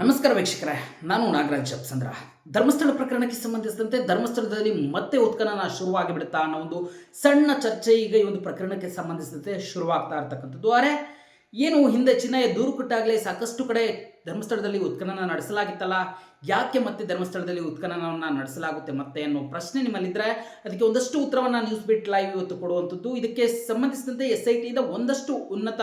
ನಮಸ್ಕಾರ ವೀಕ್ಷಕರೇ, ನಾನು ನಾಗರಾಜ್ ಜಪ್ಸಂದ್ರ ಧರ್ಮಸ್ಥಳ ಪ್ರಕರಣಕ್ಕೆ ಸಂಬಂಧಿಸಿದಂತೆ ಧರ್ಮಸ್ಥಳದಲ್ಲಿ ಮತ್ತೆ ಉತ್ಖನನ ಶುರುವಾಗಿ ಬಿಡುತ್ತಾ ಅನ್ನೋ ಒಂದು ಸಣ್ಣ ಚರ್ಚೆ ಈಗ ಈ ಒಂದು ಪ್ರಕರಣಕ್ಕೆ ಸಂಬಂಧಿಸಿದಂತೆ ಶುರುವಾಗ್ತಾ ಇರ್ತಕ್ಕಂಥದ್ದು. ಆದರೆ ಏನು ಹಿಂದೆ ಚಿನ್ನಯ ದೂರು ಕೊಟ್ಟಾಗಲೇ ಸಾಕಷ್ಟು ಕಡೆ ಧರ್ಮಸ್ಥಳದಲ್ಲಿ ಉತ್ಖನನ ನಡೆಸಲಾಗಿತ್ತಲ್ಲ? ಯಾಕೆ ಮತ್ತೆ ಧರ್ಮಸ್ಥಳದಲ್ಲಿ ಉತ್ಖನನವನ್ನು ನಡೆಸಲಾಗುತ್ತೆ ಮತ್ತೆ ಅನ್ನೋ ಪ್ರಶ್ನೆ ನಿಮ್ಮಲ್ಲಿದ್ದರೆ ಅದಕ್ಕೆ ಒಂದಷ್ಟು ಉತ್ತರವನ್ನು ನ್ಯೂಸ್ ಬಿಟ್ ಲೈವ್ ಇವತ್ತು ಕೊಡುವಂಥದ್ದು. ಇದಕ್ಕೆ ಸಂಬಂಧಿಸಿದಂತೆ ಎಸ್ ಐ ಟಿಯಿಂದ ಒಂದಷ್ಟು ಉನ್ನತ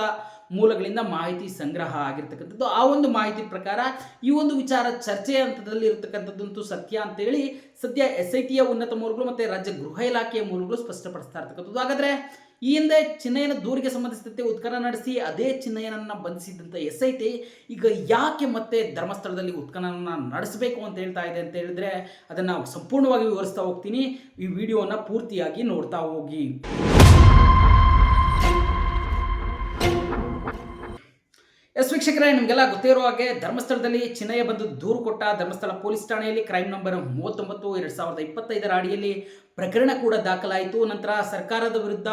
ಮೂಲಗಳಿಂದ ಮಾಹಿತಿ ಸಂಗ್ರಹ ಆಗಿರ್ತಕ್ಕಂಥದ್ದು. ಆ ಒಂದು ಮಾಹಿತಿ ಪ್ರಕಾರ ಈ ಒಂದು ವಿಚಾರ ಚರ್ಚೆ ಹಂತದಲ್ಲಿ ಇರತಕ್ಕಂಥದ್ದಂತೂ ಸತ್ಯ ಅಂತೇಳಿ ಸದ್ಯ ಎಸ್ ಐ ಟಿಯ ಉನ್ನತ ಮೂಲಗಳು ಮತ್ತು ರಾಜ್ಯ ಗೃಹ ಇಲಾಖೆಯ ಮೂಲಗಳು ಸ್ಪಷ್ಟಪಡಿಸ್ತಾ ಇರ್ತಕ್ಕಂಥದ್ದು. ಹಾಗಾದರೆ ಈ ಹಿಂದೆ ಚಿನ್ನಯ್ಯನ ದೂರಿಗೆ ಸಂಬಂಧಿಸಿದಂತೆ ಉತ್ಖನನ ನಡೆಸಿ ಅದೇ ಚಿನ್ನಯ್ಯನನ್ನ ಬಂಧಿಸಿದಂಥ ಎಸ್ ಐ ಟಿ ಈಗ ಯಾಕೆ ಮತ್ತೆ ಧರ್ಮಸ್ಥಳದಲ್ಲಿ ಉತ್ಖನನ ನಡೆಸಬೇಕು ಅಂತ ಹೇಳ್ತಾ ಇದೆ ಅಂತ ಹೇಳಿದ್ರೆ ಅದನ್ನು ಸಂಪೂರ್ಣವಾಗಿ ವಿವರಿಸ್ತಾ ಹೋಗ್ತೀನಿ. ಈ ವಿಡಿಯೋನ ಪೂರ್ತಿಯಾಗಿ ನೋಡ್ತಾ ಹೋಗಿ. ಎಸ್ ವೀಕ್ಷಕರೇ, ನಿಮಗೆಲ್ಲ ಗೊತ್ತಿರೋ ಹಾಗೆ ಧರ್ಮಸ್ಥಳದಲ್ಲಿ ಚಿನ್ನಯ ಬಂದು ದೂರು ಕೊಟ್ಟ ಧರ್ಮಸ್ಥಳ ಪೊಲೀಸ್ ಠಾಣೆಯಲ್ಲಿ ಕ್ರೈಮ್ ನಂಬರ್ ಮೂವತ್ತೊಂಬತ್ತು, ಎರಡು ಸಾವಿರದ ಇಪ್ಪತ್ತೈದರ ಅಡಿಯಲ್ಲಿ ಪ್ರಕರಣ ಕೂಡ ದಾಖಲಾಯಿತು. ನಂತರ ಸರ್ಕಾರದ ವಿರುದ್ಧ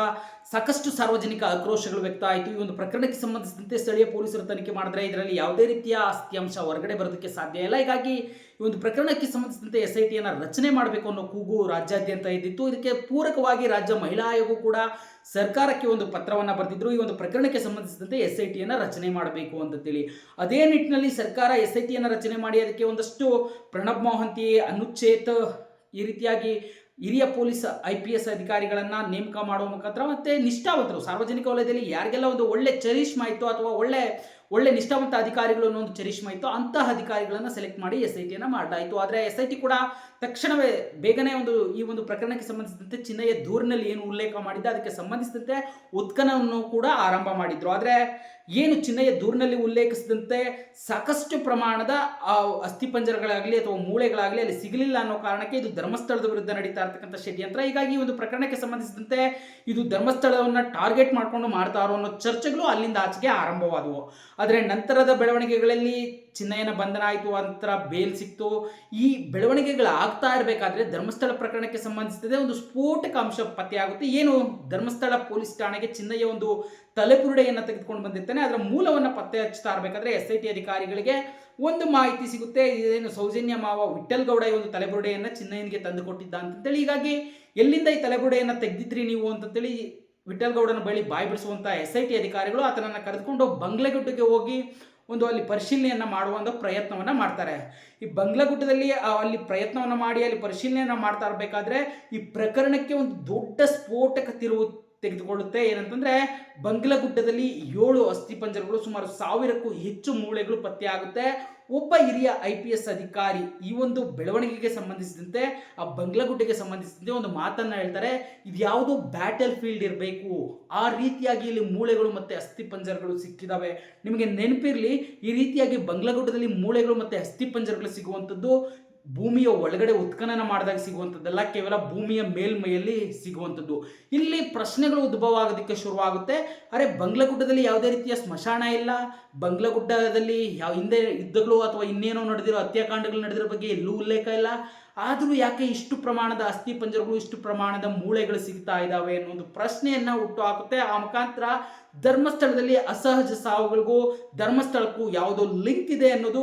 ಸಾಕಷ್ಟು ಸಾರ್ವಜನಿಕ ಆಕ್ರೋಶಗಳು ವ್ಯಕ್ತ ಆಯಿತು ಈ ಒಂದು ಪ್ರಕರಣಕ್ಕೆ ಸಂಬಂಧಿಸಿದಂತೆ ಸ್ಥಳೀಯ ಪೊಲೀಸರು ತನಿಖೆ ಮಾಡಿದ್ರೆ ಇದರಲ್ಲಿ ಯಾವುದೇ ರೀತಿಯ ಆಸ್ತಿ ಅಂಶ ಹೊರಗಡೆ ಬರೋದಕ್ಕೆ ಸಾಧ್ಯ ಇಲ್ಲ. ಹೀಗಾಗಿ ಈ ಒಂದು ಪ್ರಕರಣಕ್ಕೆ ಸಂಬಂಧಿಸಿದಂತೆ ಎಸ್ ಐ ಟಿಯನ್ನು ರಚನೆ ಮಾಡಬೇಕು ಅನ್ನೋ ಕೂಗು ರಾಜ್ಯಾದ್ಯಂತ ಇದ್ದಿತ್ತು. ಇದಕ್ಕೆ ಪೂರಕವಾಗಿ ರಾಜ್ಯ ಮಹಿಳಾ ಆಯೋಗ ಕೂಡ ಸರ್ಕಾರಕ್ಕೆ ಒಂದು ಪತ್ರವನ್ನು ಬರೆದಿದ್ರು. ಈ ಒಂದು ಪ್ರಕರಣಕ್ಕೆ ಸಂಬಂಧಿಸಿದಂತೆ ಎಸ್ ಐ ಟಿಯನ್ನು ರಚನೆ ಮಾಡಬೇಕು ಅಂತೇಳಿ. ಅದೇ ನಿಟ್ಟಿನಲ್ಲಿ ಸರ್ಕಾರ ಎಸ್ ಐ ಟಿಯನ್ನು ರಚನೆ ಮಾಡಿ ಅದಕ್ಕೆ ಒಂದಷ್ಟು ಪ್ರಣಬ್ ಮೊಹಂತಿ, ಅನುಚ್ಛೇತ್ ಈ ರೀತಿಯಾಗಿ ಹಿರಿಯ ಪೊಲೀಸ್ ಐ ಪಿ ಎಸ್ ಅಧಿಕಾರಿಗಳನ್ನು ನೇಮಕ ಮಾಡುವ ಮುಖಾಂತರ ಮತ್ತು ನಿಷ್ಠಾವಂತರು, ಸಾರ್ವಜನಿಕ ವಲಯದಲ್ಲಿ ಯಾರಿಗೆಲ್ಲ ಒಂದು ಒಳ್ಳೆ ಚರಿಷ್ಮಾ ಇತ್ತು ಅಥವಾ ಒಳ್ಳೆ ಒಳ್ಳೆ ನಿಷ್ಠಾವಂತ ಅಧಿಕಾರಿಗಳು ಅನ್ನೋ ಒಂದು ಚರಿಷ್ಮಾ ಇತ್ತು, ಅಂತಹ ಅಧಿಕಾರಿಗಳನ್ನು ಸೆಲೆಕ್ಟ್ ಮಾಡಿ ಎಸ್ ಐ ಟಿಯನ್ನು ಮಾಡಲಾಯಿತು. ಆದರೆ ಎಸ್ ಐ ಟಿ ಕೂಡ ತಕ್ಷಣವೇ ಬೇಗನೆ ಒಂದು ಈ ಒಂದು ಪ್ರಕರಣಕ್ಕೆ ಸಂಬಂಧಿಸಿದಂತೆ ಚಿನ್ನಯ್ಯ ದೂರಿನಲ್ಲಿ ಏನು ಉಲ್ಲೇಖ ಮಾಡಿದ್ದ, ಅದಕ್ಕೆ ಸಂಬಂಧಿಸಿದಂತೆ ಉತ್ಖನವನ್ನು ಕೂಡ ಆರಂಭ ಮಾಡಿದ್ರು. ಆದರೆ ಏನು ಚಿನ್ನಯ್ಯ ದೂರಿನಲ್ಲಿ ಉಲ್ಲೇಖಿಸಿದಂತೆ ಸಾಕಷ್ಟು ಪ್ರಮಾಣದ ಅಸ್ಥಿಪಂಜರಗಳಾಗಲಿ ಅಥವಾ ಮೂಳೆಗಳಾಗಲಿ ಅಲ್ಲಿ ಸಿಗಲಿಲ್ಲ ಅನ್ನೋ ಕಾರಣಕ್ಕೆ ಇದು ಧರ್ಮಸ್ಥಳದ ವಿರುದ್ಧ ನಡೀತಾ ಇರ್ತಕ್ಕಂಥ ಷಡ್ಯಂತ್ರ. ಹೀಗಾಗಿ ಈ ಒಂದು ಪ್ರಕರಣಕ್ಕೆ ಸಂಬಂಧಿಸಿದಂತೆ ಇದು ಧರ್ಮಸ್ಥಳವನ್ನು ಟಾರ್ಗೆಟ್ ಮಾಡಿಕೊಂಡು ಮಾಡ್ತಾರೋ ಅನ್ನೋ ಚರ್ಚೆಗಳು ಅಲ್ಲಿಂದ ಆಚೆಗೆ ಆರಂಭವಾದವು. ಆದರೆ ನಂತರದ ಬೆಳವಣಿಗೆಗಳಲ್ಲಿ ಚಿನ್ನಯ್ಯನ ಬಂಧನ ಆಯಿತು ಅಂತರ ಬೇಲ್ ಸಿಕ್ತು. ಈ ಬೆಳವಣಿಗೆಗಳು ಆಗ್ತಾ ಇರಬೇಕಾದ್ರೆ ಧರ್ಮಸ್ಥಳ ಪ್ರಕರಣಕ್ಕೆ ಸಂಬಂಧಿಸಿದ ಒಂದು ಸ್ಫೋಟಕ ಅಂಶ ಪತ್ತೆಯಾಗುತ್ತೆ. ಏನು? ಧರ್ಮಸ್ಥಳ ಪೊಲೀಸ್ ಠಾಣೆಗೆ ಚಿನ್ನಯ್ಯ ಒಂದು ತಲೆಬುರುಡೆಯನ್ನು ತೆಗೆದುಕೊಂಡು ಬಂದಿರ್ತಾನೆ. ಅದರ ಮೂಲವನ್ನು ಪತ್ತೆ ಹಚ್ತಾ ಇರಬೇಕಾದ್ರೆ ಎಸ್ ಐ ಟಿ ಅಧಿಕಾರಿಗಳಿಗೆ ಒಂದು ಮಾಹಿತಿ ಸಿಗುತ್ತೆ. ಇದೇನು ಸೌಜನ್ಯ ಮಾವ ವಿಠಲ್ ಗೌಡ ಒಂದು ತಲೆಬುರುಡೆಯನ್ನು ಚಿನ್ನಯ್ಯನಿಗೆ ತಂದು ಕೊಟ್ಟಿದ್ದ ಅಂತಂತೇಳಿ. ಹೀಗಾಗಿ ಎಲ್ಲಿಂದ ಈ ತಲೆಬುರುಡೆಯನ್ನು ತೆಗೆದಿದ್ರಿ ನೀವು ಅಂತಂತೇಳಿ ವಿಠಲ್ ಗೌಡನ ಬಳಿ ಬಾಯಿ ಎಸ್ ಐ ಟಿ ಅಧಿಕಾರಿಗಳು ಆತನನ್ನು ಕರೆದುಕೊಂಡು ಬಂಗ್ಲೆಗುಡ್ಡಕ್ಕೆ ಹೋಗಿ ಒಂದು ಅಲ್ಲಿ ಪರಿಶೀಲನೆಯನ್ನು ಮಾಡುವಂಥ ಪ್ರಯತ್ನವನ್ನು ಮಾಡ್ತಾರೆ. ಈ ಬಂಗ್ಲಗುಡ್ಡದಲ್ಲಿ ಅಲ್ಲಿ ಪ್ರಯತ್ನವನ್ನು ಮಾಡಿ ಅಲ್ಲಿ ಪರಿಶೀಲನೆಯನ್ನು ಮಾಡ್ತಾ ಇರಬೇಕಾದ್ರೆ ಈ ಪ್ರಕರಣಕ್ಕೆ ಒಂದು ದೊಡ್ಡ ಸ್ಫೋಟಕ ತಿರುವು ತೆಗೆದುಕೊಳ್ಳುತ್ತೆ. ಏನಂತಂದ್ರೆ, ಬಂಗ್ಲಗುಡ್ಡದಲ್ಲಿ ಏಳು ಅಸ್ಥಿಪಂಜರಗಳು ಸುಮಾರು ಸಾವಿರಕ್ಕೂ ಹೆಚ್ಚು ಮೂಳೆಗಳು ಪತ್ತೆಯಾಗುತ್ತೆ ಒಬ್ಬ ಹಿರಿಯ ಐ ಪಿ ಎಸ್ ಅಧಿಕಾರಿ ಈ ಒಂದು ಬೆಳವಣಿಗೆಗೆ ಸಂಬಂಧಿಸಿದಂತೆ, ಆ ಬಂಗ್ಲಗುಡ್ಡೆಗೆ ಸಂಬಂಧಿಸಿದಂತೆ ಒಂದು ಮಾತನ್ನ ಹೇಳ್ತಾರೆ. ಇದು ಯಾವುದೋ ಬ್ಯಾಟಲ್ ಫೀಲ್ಡ್ ಇರಬೇಕು. ಆ ರೀತಿಯಾಗಿ ಇಲ್ಲಿ ಮೂಳೆಗಳು ಮತ್ತೆ ಅಸ್ಥಿಪಂಜರಗಳು ಸಿಕ್ಕಿದಾವೆ. ನಿಮಗೆ ನೆನಪಿರಲಿ, ಈ ರೀತಿಯಾಗಿ ಬಂಗ್ಲಗುಡ್ಡದಲ್ಲಿ ಮೂಳೆಗಳು ಮತ್ತೆ ಅಸ್ಥಿಪಂಜರಗಳು ಸಿಗುವಂಥದ್ದು ಭೂಮಿಯ ಒಳಗಡೆ ಉತ್ಖನನ ಮಾಡಿದಾಗ ಸಿಗುವಂಥದ್ದಲ್ಲ ಕೇವಲ ಭೂಮಿಯ ಮೇಲ್ಮೈಯಲ್ಲಿ ಸಿಗುವಂಥದ್ದು. ಇಲ್ಲಿ ಪ್ರಶ್ನೆಗಳು ಉದ್ಭವ ಆಗೋದಕ್ಕೆ ಶುರುವಾಗುತ್ತೆ. ಅರೆ, ಬಂಗ್ಲಗುಡ್ಡದಲ್ಲಿ ಯಾವುದೇ ರೀತಿಯ ಸ್ಮಶಾನ ಇಲ್ಲ. ಬಂಗ್ಲಗುಡ್ಡದಲ್ಲಿ ಯಾವ ಹಿಂದೆ ಯುದ್ಧಗಳು ಅಥವಾ ಇನ್ನೇನೋ ನಡೆದಿರೋ ಹತ್ಯಾಕಾಂಡಗಳು ನಡೆದಿರೋ ಬಗ್ಗೆ ಎಲ್ಲೂ ಉಲ್ಲೇಖ ಇಲ್ಲ. ಆದರೂ ಯಾಕೆ ಇಷ್ಟು ಪ್ರಮಾಣದ ಅಸ್ಥಿ ಪಂಜರಗಳು, ಇಷ್ಟು ಪ್ರಮಾಣದ ಮೂಳೆಗಳು ಸಿಗ್ತಾ ಇದ್ದಾವೆ ಅನ್ನೋ ಒಂದು ಪ್ರಶ್ನೆಯನ್ನು ಹುಟ್ಟು ಹಾಕುತ್ತೆ. ಆ ಮುಖಾಂತರ ಧರ್ಮಸ್ಥಳದಲ್ಲಿ ಅಸಹಜ ಸಾವುಗಳಿಗೂ, ಧರ್ಮಸ್ಥಳಕ್ಕೂ ಯಾವುದೋ ಲಿಂಕ್ ಇದೆ ಅನ್ನೋದು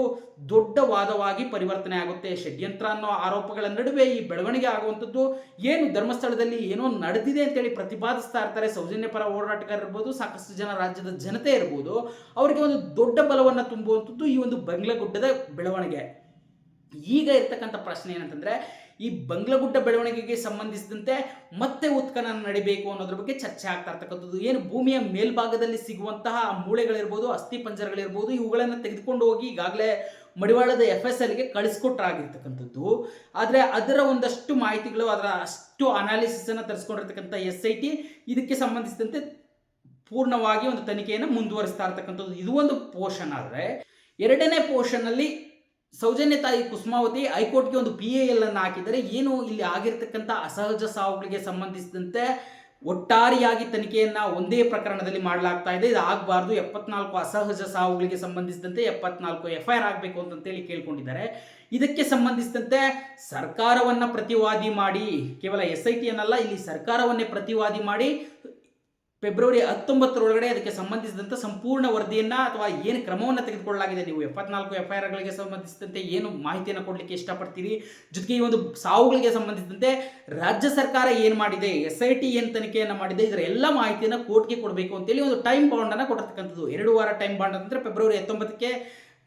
ದೊಡ್ಡ ವಾದವಾಗಿ ಪರಿವರ್ತನೆ ಆಗುತ್ತೆ. ಷಡ್ಯಂತ್ರ ಅನ್ನೋ ಆರೋಪಗಳ ನಡುವೆ ಈ ಬೆಳವಣಿಗೆ ಆಗುವಂಥದ್ದು ಏನು, ಧರ್ಮಸ್ಥಳದಲ್ಲಿ ಏನೋ ನಡೆದಿದೆ ಅಂತೇಳಿ ಪ್ರತಿಪಾದಿಸ್ತಾ ಇರ್ತಾರೆ. ಸೌಜನ್ಯ ಪರ ಹೋರಾಟಗಾರ ಇರ್ಬೋದು, ಸಾಕಷ್ಟು ಜನ ರಾಜ್ಯದ ಜನತೆ ಇರ್ಬೋದು, ಅವರಿಗೆ ಒಂದು ದೊಡ್ಡ ಬಲವನ್ನು ತುಂಬುವಂಥದ್ದು ಈ ಒಂದು ಬಂಗ್ಲಗುಡ್ಡದ ಬೆಳವಣಿಗೆ. ಈಗ ಇರ್ತಕ್ಕಂಥ ಪ್ರಶ್ನೆ ಏನಂತಂದ್ರೆ, ಈ ಬಂಗ್ಲಗುಡ್ಡ ಬೆಳವಣಿಗೆಗೆ ಸಂಬಂಧಿಸಿದಂತೆ ಮತ್ತೆ ಉತ್ಖನನ ನಡಿಬೇಕು ಅನ್ನೋದ್ರ ಬಗ್ಗೆ ಚರ್ಚೆ ಆಗ್ತಾ ಇರ್ತಕ್ಕಂಥದ್ದು. ಏನು ಭೂಮಿಯ ಮೇಲ್ಭಾಗದಲ್ಲಿ ಸಿಗುವಂತಹ ಮೂಳೆಗಳಿರ್ಬೋದು, ಅಸ್ಥಿ ಪಂಜರಗಳಿರ್ಬೋದು, ಇವುಗಳನ್ನು ತೆಗೆದುಕೊಂಡು ಹೋಗಿ ಈಗಾಗಲೇ ಮಡಿವಾಳದ ಎಫ್ ಎಸ್ ಎಲ್ಗೆ ಕಳಿಸ್ಕೊಟ್ರಾಗಿರ್ತಕ್ಕಂಥದ್ದು. ಆದರೆ ಅದರ ಒಂದಷ್ಟು ಮಾಹಿತಿಗಳು, ಅದರ ಅಷ್ಟು ಅನಾಲಿಸಿಸನ್ನು ತರಿಸ್ಕೊಂಡಿರ್ತಕ್ಕಂಥ ಎಸ್ ಐ ಟಿ ಇದಕ್ಕೆ ಸಂಬಂಧಿಸಿದಂತೆ ಪೂರ್ಣವಾಗಿ ಒಂದು ತನಿಖೆಯನ್ನು ಮುಂದುವರಿಸ್ತಾ ಇರ್ತಕ್ಕಂಥದ್ದು. ಇದು ಒಂದು ಪೋರ್ಷನ್ ಆದರೆ ಎರಡನೇ ಪೋರ್ಷನ್ನಲ್ಲಿ ಸೌಜನ್ಯ ತಾಯಿ ಕುಸುಮಾವತಿ ಹೈಕೋರ್ಟ್ಗೆ ಒಂದು ಪಿ ಎ ಎಲ್ ಅನ್ನು ಹಾಕಿದರೆ ಏನು ಇಲ್ಲಿ ಆಗಿರ್ತಕ್ಕಂಥ ಅಸಹಜ ಸಾವುಗಳಿಗೆ ಸಂಬಂಧಿಸಿದಂತೆ ಒಟ್ಟಾರೆಯಾಗಿ ತನಿಖೆಯನ್ನು ಒಂದೇ ಪ್ರಕರಣದಲ್ಲಿ ಮಾಡಲಾಗ್ತಾ ಇದೆ. ಇದು ಆಗಬಾರ್ದು ಎಪ್ಪತ್ನಾಲ್ಕು ಅಸಹಜ ಸಾವುಗಳಿಗೆ ಸಂಬಂಧಿಸಿದಂತೆ ಎಪ್ಪತ್ನಾಲ್ಕು ಎಫ್ ಐ ಆರ್ ಆಗಬೇಕು ಅಂತೇಳಿ ಕೇಳ್ಕೊಂಡಿದ್ದಾರೆ. ಇದಕ್ಕೆ ಸಂಬಂಧಿಸಿದಂತೆ ಸರ್ಕಾರವನ್ನು ಪ್ರತಿವಾದಿ ಮಾಡಿ, ಕೇವಲ ಎಸ್ ಐ ಟಿ ಅನ್ನಲ್ಲ, ಇಲ್ಲಿ ಸರ್ಕಾರವನ್ನೇ ಪ್ರತಿವಾದಿ ಮಾಡಿ ಫೆಬ್ರವರಿ ಹತ್ತೊಂಬತ್ತರೊಳಗಡೆ ಅದಕ್ಕೆ ಸಂಬಂಧಿಸಿದಂಥ ಸಂಪೂರ್ಣ ವರದಿಯನ್ನು ಅಥವಾ ಏನು ಕ್ರಮವನ್ನು ತೆಗೆದುಕೊಳ್ಳಲಾಗಿದೆ, ನೀವು ಎಪ್ಪತ್ನಾಲ್ಕು ಎಫ್ ಐ ಆರ್ಗಳಿಗೆ ಸಂಬಂಧಿಸಿದಂತೆ ಏನು ಮಾಹಿತಿಯನ್ನು ಕೊಡಲಿಕ್ಕೆ ಇಷ್ಟಪಡ್ತೀರಿ? ಜೊತೆಗೆ ಈ ಒಂದು ಸಾವುಗಳಿಗೆ ಸಂಬಂಧಿಸಿದಂತೆ ರಾಜ್ಯ ಸರ್ಕಾರ ಏನು ಮಾಡಿದೆ ಎಸ್ ಐ ಟಿ ಏನು ತನಿಖೆಯನ್ನು ಮಾಡಿದೆ, ಇದರ ಎಲ್ಲ ಮಾಹಿತಿಯನ್ನು ಕೋರ್ಟ್ಗೆ ಕೊಡಬೇಕು ಅಂತೇಳಿ ಒಂದು ಟೈಮ್ ಬಾಂಡನ್ನು ಕೊಟ್ಟಿರ್ತಕ್ಕಂಥದ್ದು. ಎರಡು ವಾರ ಟೈಮ್ ಬಾಂಡ್ ಅಂತಂದರೆ ಫೆಬ್ರವರಿ ಹತ್ತೊಂಬತ್ತಕ್ಕೆ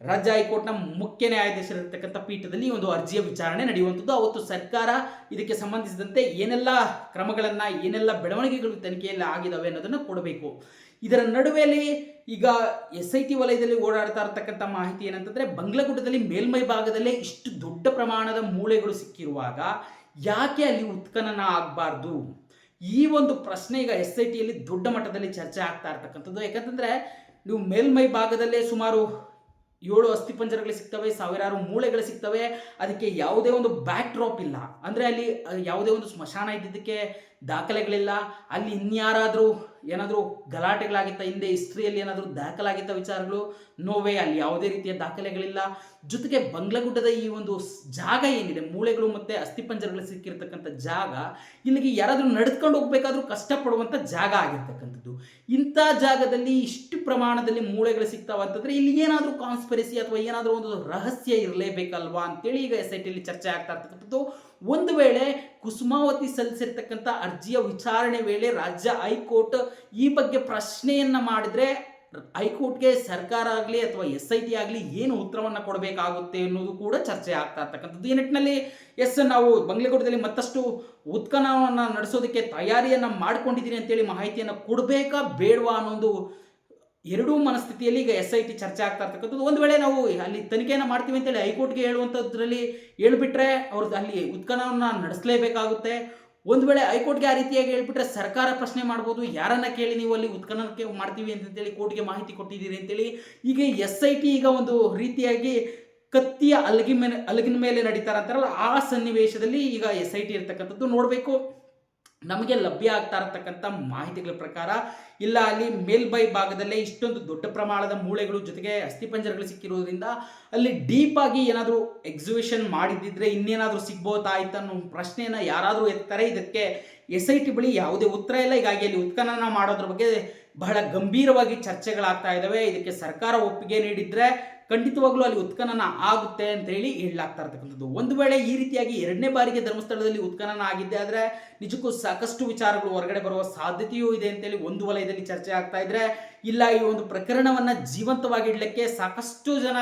ರಾಜ್ಯ ಹೈಕೋರ್ಟ್ನ ಮುಖ್ಯ ನ್ಯಾಯಾಧೀಶರಿರ್ತಕ್ಕಂಥ ಪೀಠದಲ್ಲಿ ಒಂದು ಅರ್ಜಿಯ ವಿಚಾರಣೆ ನಡೆಯುವಂಥದ್ದು. ಅವತ್ತು ಸರ್ಕಾರ ಇದಕ್ಕೆ ಸಂಬಂಧಿಸಿದಂತೆ ಏನೆಲ್ಲ ಕ್ರಮಗಳನ್ನು, ಏನೆಲ್ಲ ಬೆಳವಣಿಗೆಗಳು ತನಿಖೆಯಲ್ಲಿ ಆಗಿದ್ದಾವೆ ಅನ್ನೋದನ್ನು ಕೊಡಬೇಕು. ಇದರ ನಡುವೆಯಲ್ಲಿ ಈಗ ಎಸ್ ಐ ಟಿ ವಲಯದಲ್ಲಿ ಓಡಾಡ್ತಾ ಇರತಕ್ಕಂಥ ಮಾಹಿತಿ ಏನಂತಂದರೆ, ಬಂಗ್ಲಗುಡ್ಡದಲ್ಲಿ ಮೇಲ್ಮೈ ಭಾಗದಲ್ಲೇ ಇಷ್ಟು ದೊಡ್ಡ ಪ್ರಮಾಣದ ಮೂಳೆಗಳು ಸಿಕ್ಕಿರುವಾಗ ಯಾಕೆ ಅಲ್ಲಿ ಉತ್ಖನನ ಆಗಬಾರ್ದು? ಈ ಒಂದು ಪ್ರಶ್ನೆ ಈಗ ಎಸ್ ಐ ಟಿಯಲ್ಲಿ ದೊಡ್ಡ ಮಟ್ಟದಲ್ಲಿ ಚರ್ಚೆ ಆಗ್ತಾ ಇರ್ತಕ್ಕಂಥದ್ದು. ಯಾಕಂತಂದರೆ, ನೀವು ಮೇಲ್ಮೈ ಭಾಗದಲ್ಲೇ ಸುಮಾರು ಏಳು ಅಸ್ಥಿಪಂಜರಗಳು ಸಿಗ್ತವೆ, ಸಾವಿರಾರು ಮೂಳೆಗಳು ಸಿಗ್ತವೆ. ಅದಕ್ಕೆ ಯಾವುದೇ ಒಂದು ಬ್ಯಾಕ್ ಡ್ರಾಪ್ ಇಲ್ಲ. ಅಂದರೆ ಅಲ್ಲಿ ಯಾವುದೇ ಒಂದು ಸ್ಮಶಾನ ಇದ್ದಿದ್ದಕ್ಕೆ ದಾಖಲೆಗಳಿಲ್ಲ. ಅಲ್ಲಿ ಇನ್ಯಾರಾದರೂ ಏನಾದರೂ ಗಲಾಟೆಗಳಾಗಿತ್ತ, ಹಿಂದೆ ಹಿಸ್ಟ್ರಿಯಲ್ಲಿ ಏನಾದರೂ ದಾಖಲಾಗಿತ್ತ ವಿಚಾರಗಳು? ನೋವೇ ಅಲ್ಲಿ ಯಾವುದೇ ರೀತಿಯ ದಾಖಲೆಗಳಿಲ್ಲ. ಜೊತೆಗೆ ಬಂಗ್ಲಗುಡ್ಡದ ಈ ಒಂದು ಜಾಗ ಏನಿದೆ, ಮೂಳೆಗಳು ಮತ್ತು ಅಸ್ಥಿಪಂಜರಗಳು ಸಿಕ್ಕಿರ್ತಕ್ಕಂಥ ಜಾಗ, ಇಲ್ಲಿಗೆ ಯಾರಾದರೂ ನಡೆದುಕೊಂಡು ಹೋಗ್ಬೇಕಾದ್ರೂ ಕಷ್ಟಪಡುವಂಥ ಜಾಗ ಆಗಿರ್ತಕ್ಕಂಥದ್ದು. ಇಂಥ ಜಾಗದಲ್ಲಿ ಇಷ್ಟು ಪ್ರಮಾಣದಲ್ಲಿ ಮೂಳೆಗಳು ಸಿಗ್ತಾವೆ ಅಂತಂದ್ರೆ ಇಲ್ಲಿ ಏನಾದರೂ ಕಾನ್ಸ್ಪಿರಸಿ ಅಥವಾ ಏನಾದರೂ ಒಂದು ರಹಸ್ಯ ಇರಲೇಬೇಕಲ್ವಾ ಅಂತೇಳಿ ಈಗ ಎಸ್ ಐ ಟಿಯಲ್ಲಿ ಚರ್ಚೆ ಆಗ್ತಾ ಇರ್ತಕ್ಕಂಥದ್ದು. ಒಂದು ವೇಳೆ ಕುಸುಮಾವತಿ ಸಲ್ಲಿಸಿರ್ತಕ್ಕಂಥ ಅರ್ಜಿಯ ವಿಚಾರಣೆ ವೇಳೆ ರಾಜ್ಯ ಹೈಕೋರ್ಟ್ ಈ ಬಗ್ಗೆ ಪ್ರಶ್ನೆಯನ್ನ ಮಾಡಿದ್ರೆ ಹೈಕೋರ್ಟ್ಗೆ ಸರ್ಕಾರ ಆಗಲಿ ಅಥವಾ ಎಸ್ ಐ ಟಿ ಆಗಲಿ ಏನು ಉತ್ತರವನ್ನು ಕೊಡಬೇಕಾಗುತ್ತೆ ಅನ್ನೋದು ಕೂಡ ಚರ್ಚೆ ಆಗ್ತಾ ಇರ್ತಕ್ಕಂಥದ್ದು. ಈ ನಿಟ್ಟಿನಲ್ಲಿ ಎಸ್, ನಾವು ಬಂಗ್ಲೆಕೋಟದಲ್ಲಿ ಮತ್ತಷ್ಟು ಉತ್ಖನನವನ್ನು ನಡೆಸೋದಕ್ಕೆ ತಯಾರಿಯನ್ನು ಮಾಡ್ಕೊಂಡಿದ್ದೀನಿ ಅಂತೇಳಿ ಮಾಹಿತಿಯನ್ನು ಕೊಡಬೇಕಾ ಬೇಡವಾ ಅನ್ನೋದು ಎರಡೂ ಮನಸ್ಥಿತಿಯಲ್ಲಿ ಈಗ ಎಸ್ ಐ ಟಿ ಚರ್ಚೆ ಆಗ್ತಾ ಇರ್ತಕ್ಕಂಥದ್ದು. ಒಂದು ವೇಳೆ ನಾವು ಅಲ್ಲಿ ತನಿಖೆಯನ್ನು ಮಾಡ್ತೀವಿ ಅಂತೇಳಿ ಹೈಕೋರ್ಟ್ಗೆ ಹೇಳುವಂಥದ್ರಲ್ಲಿ ಹೇಳ್ಬಿಟ್ರೆ ಅವ್ರದ್ದು ಅಲ್ಲಿ ಉತ್ಖನವನ್ನು ನಡೆಸಲೇಬೇಕಾಗುತ್ತೆ. ಒಂದು ವೇಳೆ ಹೈಕೋರ್ಟ್ಗೆ ಆ ರೀತಿಯಾಗಿ ಹೇಳ್ಬಿಟ್ರೆ ಸರ್ಕಾರ ಪ್ರಶ್ನೆ ಮಾಡ್ಬೋದು, ಯಾರನ್ನ ಕೇಳಿ ನೀವು ಅಲ್ಲಿ ಉತ್ಖನನಕ್ಕೆ ಮಾಡ್ತೀವಿ ಅಂತೇಳಿ ಕೋರ್ಟ್ಗೆ ಮಾಹಿತಿ ಕೊಟ್ಟಿದ್ದೀರಿ ಅಂತೇಳಿ ಈಗ ಎಸ್ ಐ ಟಿ ಈಗ ಒಂದು ರೀತಿಯಾಗಿ ಕತ್ತಿಯ ಅಲಗಿ ಮೇಲೆ ಅಲಗಿನ ಮೇಲೆ ನಡೀತಾರ ಅಂತಾರಲ್ಲ ಆ ಸನ್ನಿವೇಶದಲ್ಲಿ ಈಗ ಎಸ್ ಐ ಟಿ ಇರ್ತಕ್ಕಂಥದ್ದು ನೋಡಬೇಕು. ನಮಗೆ ಲಭ್ಯ ಆಗ್ತಾ ಇರತಕ್ಕಂಥ ಮಾಹಿತಿಗಳ ಪ್ರಕಾರ ಇಲ್ಲ, ಅಲ್ಲಿ ಮೇಲ್ಬೈ ಭಾಗದಲ್ಲೇ ಇಷ್ಟೊಂದು ದೊಡ್ಡ ಪ್ರಮಾಣದ ಮೂಳೆಗಳು ಜೊತೆಗೆ ಅಸ್ಥಿಪಂಜರಗಳು ಸಿಕ್ಕಿರೋದ್ರಿಂದ ಅಲ್ಲಿ ಡೀಪ್ ಆಗಿ ಏನಾದರೂ ಎಕ್ಸಿಬಿಷನ್ ಮಾಡಿದ್ದಿದ್ರೆ ಇನ್ನೇನಾದರೂ ಸಿಗ್ಬೋದಾಯ್ತು ಅನ್ನೋ ಪ್ರಶ್ನೆಯನ್ನು ಯಾರಾದರೂ ಎತ್ತಾರೆ. ಇದಕ್ಕೆ ಎಸ್ ಐ ಟಿ ಬಳಿ ಯಾವುದೇ ಉತ್ತರ ಇಲ್ಲ. ಹೀಗಾಗಿ ಅಲ್ಲಿ ಉತ್ಖನನ ಮಾಡೋದ್ರ ಬಗ್ಗೆ ಬಹಳ ಗಂಭೀರವಾಗಿ ಚರ್ಚೆಗಳಾಗ್ತಾ ಇದ್ದಾವೆ ಇದಕ್ಕೆ ಸರ್ಕಾರ ಒಪ್ಪಿಗೆ ನೀಡಿದ್ರೆ ಖಂಡಿತವಾಗ್ಲೂ ಅಲ್ಲಿ ಉತ್ಖನನ ಆಗುತ್ತೆ ಅಂತ ಹೇಳಿ ಹೇಳಲಾಗ್ತಾ ಇರ್ತಕ್ಕಂಥದ್ದು. ಒಂದು ವೇಳೆ ಈ ರೀತಿಯಾಗಿ ಎರಡನೇ ಬಾರಿಗೆ ಧರ್ಮಸ್ಥಳದಲ್ಲಿ ಉತ್ಖನನ ಆಗಿದ್ದೆ ಆದರೆ ನಿಜಕ್ಕೂ ಸಾಕಷ್ಟು ವಿಚಾರಗಳು ಹೊರಗಡೆ ಬರುವ ಸಾಧ್ಯತೆಯೂ ಇದೆ ಅಂತೇಳಿ ಒಂದು ವಲಯದಲ್ಲಿ ಚರ್ಚೆ ಆಗ್ತಾ ಇದ್ರೆ, ಇಲ್ಲ, ಈ ಒಂದು ಪ್ರಕರಣವನ್ನ ಜೀವಂತವಾಗಿಡ್ಲಿಕ್ಕೆ ಸಾಕಷ್ಟು ಜನ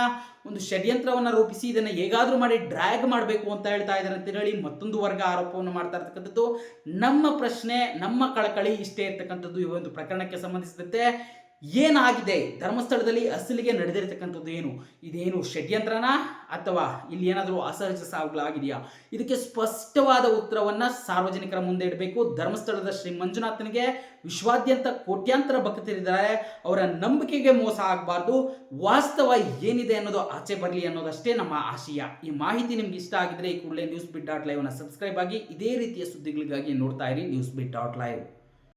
ಒಂದು ಷಡ್ಯಂತ್ರವನ್ನು ರೂಪಿಸಿ ಇದನ್ನು ಹೇಗಾದರೂ ಮಾಡಿ ಡ್ರ್ಯಾಗ್ ಮಾಡಬೇಕು ಅಂತ ಹೇಳ್ತಾ ಇದ್ದಾರೆ ಅಂತ ಹೇಳಿ ಮತ್ತೊಂದು ವರ್ಗ ಆರೋಪವನ್ನು ಮಾಡ್ತಾ ಇರ್ತಕ್ಕಂಥದ್ದು. ನಮ್ಮ ಪ್ರಶ್ನೆ, ನಮ್ಮ ಕಳಕಳಿ ಇಷ್ಟೇ ಇರ್ತಕ್ಕಂಥದ್ದು ಈ ಒಂದು ಪ್ರಕರಣಕ್ಕೆ ಸಂಬಂಧಿಸಿದಂತೆ. ಏನಾಗಿದೆ? ಧರ್ಮಸ್ಥಳದಲ್ಲಿ ಅಸಲಿಗೆ ನಡೆದಿರತಕ್ಕಂಥದ್ದು ಏನು? ಇದೇನು ಷಡ್ಯಂತ್ರನ? ಅಥವಾ ಇಲ್ಲಿ ಏನಾದರೂ ಅಸಹಜ ಸಾವುಗಳಾಗಿದೆಯಾ? ಇದಕ್ಕೆ ಸ್ಪಷ್ಟವಾದ ಉತ್ತರವನ್ನು ಸಾರ್ವಜನಿಕರ ಮುಂದೆ ಇಡಬೇಕು. ಧರ್ಮಸ್ಥಳದ ಶ್ರೀ ಮಂಜುನಾಥನಿಗೆ ವಿಶ್ವಾದ್ಯಂತ ಕೋಟ್ಯಾಂತರ ಭಕ್ತರಿದ್ದಾರೆ. ಅವರ ನಂಬಿಕೆಗೆ ಮೋಸ ಆಗಬಾರ್ದು. ವಾಸ್ತವ ಏನಿದೆ ಅನ್ನೋದು ಆಚೆ ಬರಲಿ ಅನ್ನೋದಷ್ಟೇ ನಮ್ಮ ಆಶಯ. ಈ ಮಾಹಿತಿ ನಿಮ್ಗೆ ಇಷ್ಟ ಆಗಿದ್ರೆ ಈ ಕೂಡಲೇ ನ್ಯೂಸ್ ಬಿಟ್ ಡಾಟ್ ಲೈವ್ನ ಸಬ್ಸ್ಕ್ರೈಬ್ ಆಗಿ ಇದೇ ರೀತಿಯ ಸುದ್ದಿಗಳಿಗಾಗಿ ನೋಡ್ತಾ ಇರಿ ನ್ಯೂಸ್ ಬಿಟ್ ಡಾಟ್ ಲೈವ್